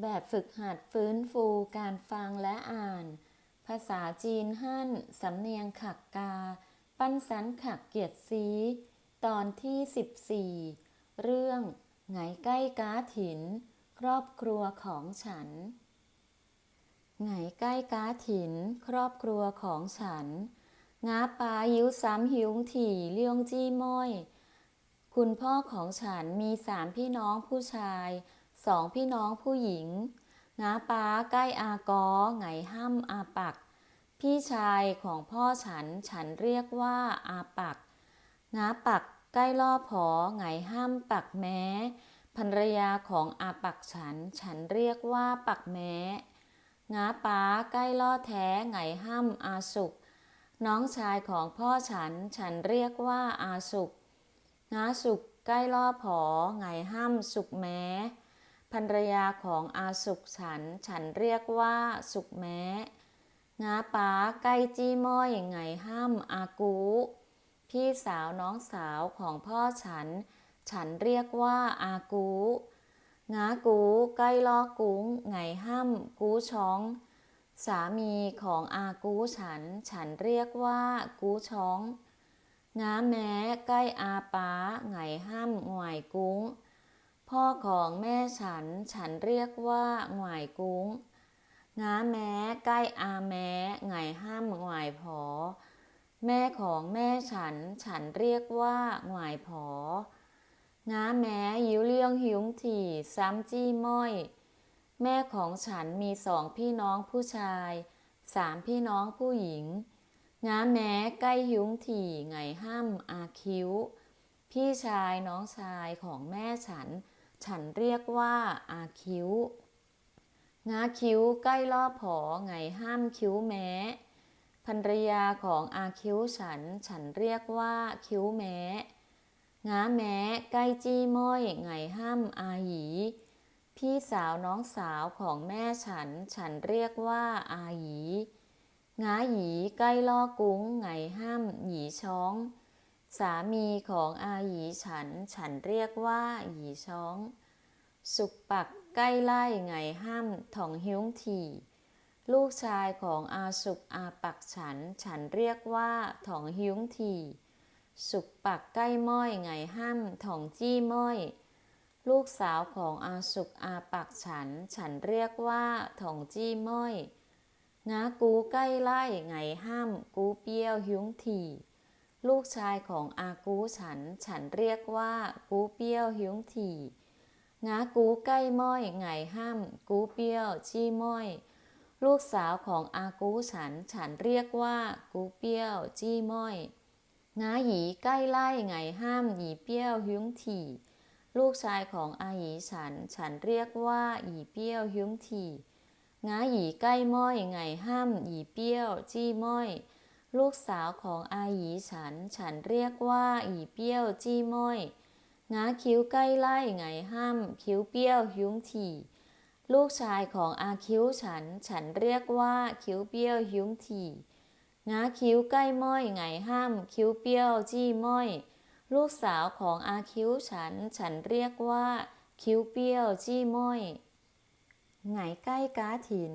แบบฝึกหัดฟื้นฟูการฟังและอ่าน ภาษาจีนฮั่น สำเนียงขักกา ปั้นสันขักเกียรติซีตอนที่ 14 เรื่องไงใกล้กาถิน ครอบครัวของฉัน ไงใกล้กาถิน ครอบครัวของฉัน งาปายิ้วซ้ำหิวถี่เลี้ยงจี้ม้อย คุณพ่อของฉันมีสามพี่น้องผู้ชาย สองพี่น้องผู้หญิง งาป้าใกล้อากอไงห้ำอาปัก พี่ชายของพ่อฉันฉันเรียกว่าอาปัก งาปักใกล้ล่อผอไงห้ำปักแม้ภรรยาของอาปักฉัน ฉันเรียกว่าปักแม้งาป้าใกล้ล่อแท้ไงห้ำอาสุก น้องชายของพ่อฉัน ฉันเรียกว่าอาสุกงาสุกใกล้ล่อผอไงห้ำสุกแม้ ภรรยาของอาสุกฉัน ฉันเรียกว่าสุกแม้งาป้าใกล้จี้ม้อยไงห้ำอากู พี่สาวน้องสาวของพ่อฉัน ฉันเรียกว่าอากูงากูใกล้ลอกุ้งไงห้ำกูช้อง สามีของอากูฉัน ฉันเรียกว่ากูช้องงาแม้ใกล้อาป้าไงห้ำหงวยกุ้ง พ่อของแม่ฉันฉันเรียกว่าหงวยกุ้งงาแม้ใกล้อาแม้ไงห้ำหงวยผอ แม่ของแม่ฉันฉันเรียกว่าหงวยผองาแม้ยิ้วเลี้ยงหิวถี่ซ้ำจี้ม้อย แม่ของฉันมีสองพี่น้องผู้ชายสามพี่น้องผู้หญิงงาแม้ใกล้หิวถี่ไงห้ำอาคิ้ว พี่ชายน้องชายของแม่ฉัน ฉันเรียกว่าอาคิ้ว งาคิ้วใกล้ล่อผอไงห้ามคิ้วแม้ภรรยาของอาคิ้วฉัน ฉันเรียกว่าคิ้วแม้งาแม้ใกล้จี้ม้อยไงห้ามอาหยี พี่สาวน้องสาวของแม่ฉัน ฉันเรียกว่าอาหยีงาหยีใกล้ล่อกุ้งไงห้ามหยีช้อง สามีของอาหยีฉัน ฉันเรียกว่าหยีช้อง สุกปักใกล้ไล่ไงห้ามถ่องหิ้วถี่ลูกชายของอาสุกอาปักฉัน ฉันเรียกว่าถ่องหิ้วถี่สุกปักใกล้ม้อยไงห้ามถ่องจี้ม้อย ลูกสาวของอาสุกอาปักฉัน ฉันเรียกว่าถ่องจี้ม้อยงากูใกล้ไล่ไงห้ามกูเปี้ยวหิ้วถี่ ลูกชายของอากูฉัน ฉันเรียกว่ากูเปี้ยวหิ้วถี่งากูใกล้ม้อยไงห้ามกูเปี้ยวจี้ม้อย ลูกสาวของอากูฉัน ฉันเรียกว่ากูเปี้ยวจี้ม้อยงาหยีใกล้ไล่ไงห้ามหยีเปี้ยวหิ้วถี่ ลูกชายของอาหยีฉัน ฉันเรียกว่าหยีเปี้ยวหิ้วถี่งาหยีใกล้ม้อยไงห้ามหยีเปี้ยวจี้ม้อย ลูกสาวของอาหยีฉัน ฉันเรียกว่าหยีเปี้ยวจี้ม้อยงาคิ้วใกล้ไล่ไงห้ามคิ้วเปี้ยวหิ้วถี่ ลูกชายของอาคิ้วฉัน ฉันเรียกว่าคิ้วเปี้ยวหิ้วถี่งาคิ้วใกล้ม้อยไงห้ามคิ้วเปี้ยวจี้ม้อย ลูกสาวของอาคิ้วฉัน ฉันเรียกว่าคิ้วเปี้ยวจี้ม้อย ไงใกล้กาถิน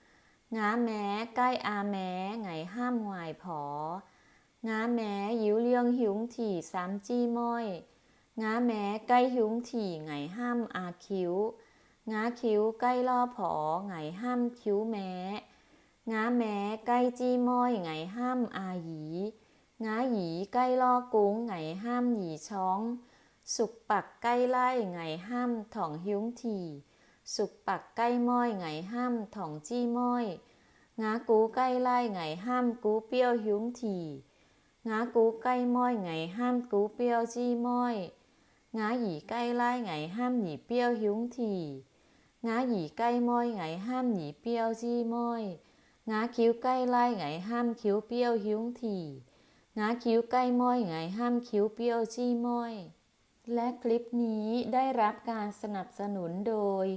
งาสุกใกล้ล่อผอไงห้าแม้ใกล้อาแม้ไงห้ามหวาแม้ใกล้อง้ามหงวยผองาแม้ยิ้วเลี้ยงหิวถี่ซ้ำจี้ม้อยงาแม้ใกล้หิวถี่ไงห้ามอาคิ้วงาคิ้วใกล้ล่อผอไงห้ามคิ้วแม้งาแม้ใกล้จี้ม้อยไงห้ามอาหยีงาหยีใกล้ล่อกุ้งไงห้ามหยีช้อง สุกปักใกล้ไล่ไงห้ามถ่องหิ้วถี่ สุกปักใกล้ม้อยไงห้ามถ่องจี้ม้อยงากูใกล้ไล่ไงห้ามกูเปี้ยวหิ้วถี่ งากูใกล้ม้อยไงห้ามกูเปี้ยวจี้ม้อยงาหยีใกล้ไล่ไงห้ามหยีเปี้ยวหิ้วถี่งาหยีใกล้ม้อยไงห้ามหยีเปี้ยวจี้ม้อยงาคิ้วใกล้ไล่ไงห้ามคิ้วเปี้ยวหิ้วถี่งาคิ้วใกล้ม้อยไงห้ามคิ้วเปี้ยวจี้ม้อย และคลิปนี้ได้รับการสนับสนุนโดย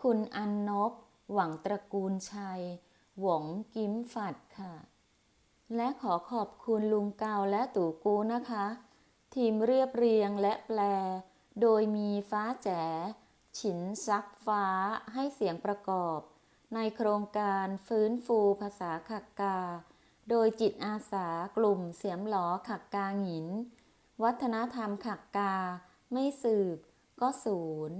คุณอันนบ หวังตระกูลชัย หวงกิมฝัดค่ะ และขอขอบคุณลุงเกาและตู่กูนะคะ ทีมเรียบเรียงและแปล โดยมีฟ้าแจ๋ฉินซักฟ้าให้เสียงประกอบ ในโครงการฟื้นฟูภาษาขักกา โดยจิตอาสากลุ่มเสียมหลอขักกาหิน วัฒนธรรมขักกา ไม่สืบก็ศูนย์